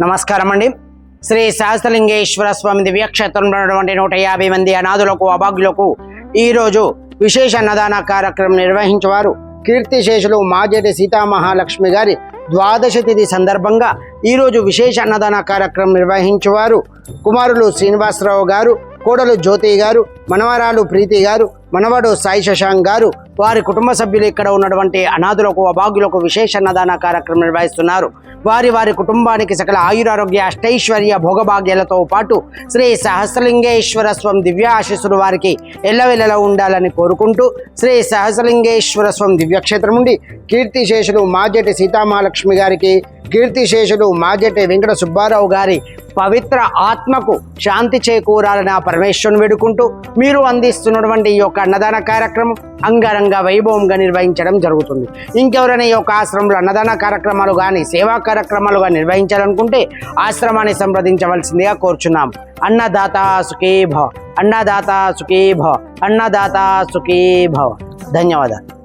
నమస్కారం అండి శ్రీ సహస్రలింగేశ్వర స్వామి దివ్యక్షేత్రంలో ఉన్నటువంటి నూట యాభై మంది అనాథులకు అభాగ్యులకు ఈరోజు విశేష అన్నదాన కార్యక్రమం నిర్వహించేవారు కీర్తిశేషులు మాజేటి సీతామహాలక్ష్మి గారి ద్వాదశ తిథి సందర్భంగా ఈరోజు విశేష అన్నదాన కార్యక్రమం నిర్వహించేవారు కుమారులు శ్రీనివాసరావు గారు కోడలు జ్యోతి గారు మనవరాలు ప్రీతి గారు మనవడు సాయి శశాంక్ గారు వారి కుటుంబ సభ్యులు ఇక్కడ ఉన్నటువంటి అనాథులకు అభాగ్యులకు విశేష అన్నదాన కార్యక్రమం నిర్వహిస్తున్నారు. వారి వారి కుటుంబానికి సకల ఆయురారోగ్య అష్టైశ్వర్య భోగభాగ్యాలతో పాటు శ్రీ సహస్రలింగేశ్వర స్వామి దివ్య ఆశీస్సులు వారికి ఎల్లవెల్లలో ఉండాలని కోరుకుంటూ శ్రీ సహస్రలింగేశ్వర స్వామి దివ్యక్షేత్రం నుండి కీర్తిశేషులు మాజెటి సీతామహాలక్ష్మి గారికి కీర్తిశేషులు మాజెటి వెంకట సుబ్బారావు గారి పవిత్ర ఆత్మకు శాంతి చేకూరాలని ఆ పరమేశ్వరుని వేడుకుంటూ మీరు అందిస్తున్నటువంటి ఈ యొక్క అన్నదాన కార్యక్రమం అంగరంగ వైభవంగా నిర్వహించడం జరుగుతుంది. ఇంకెవరైనా ఈ యొక్క ఆశ్రమంలో అన్నదాన కార్యక్రమాలు కానీ సేవా కార్యక్రమాలుగా నిర్వహించాలనుకుంటే ఆశ్రమాన్ని సంప్రదించవలసిందిగా కోరుచున్నాం. అన్నదాత సుఖీభవ అన్నదాత సుఖీభవ అన్నదాత సుఖీభవ ధన్యవాదాలు.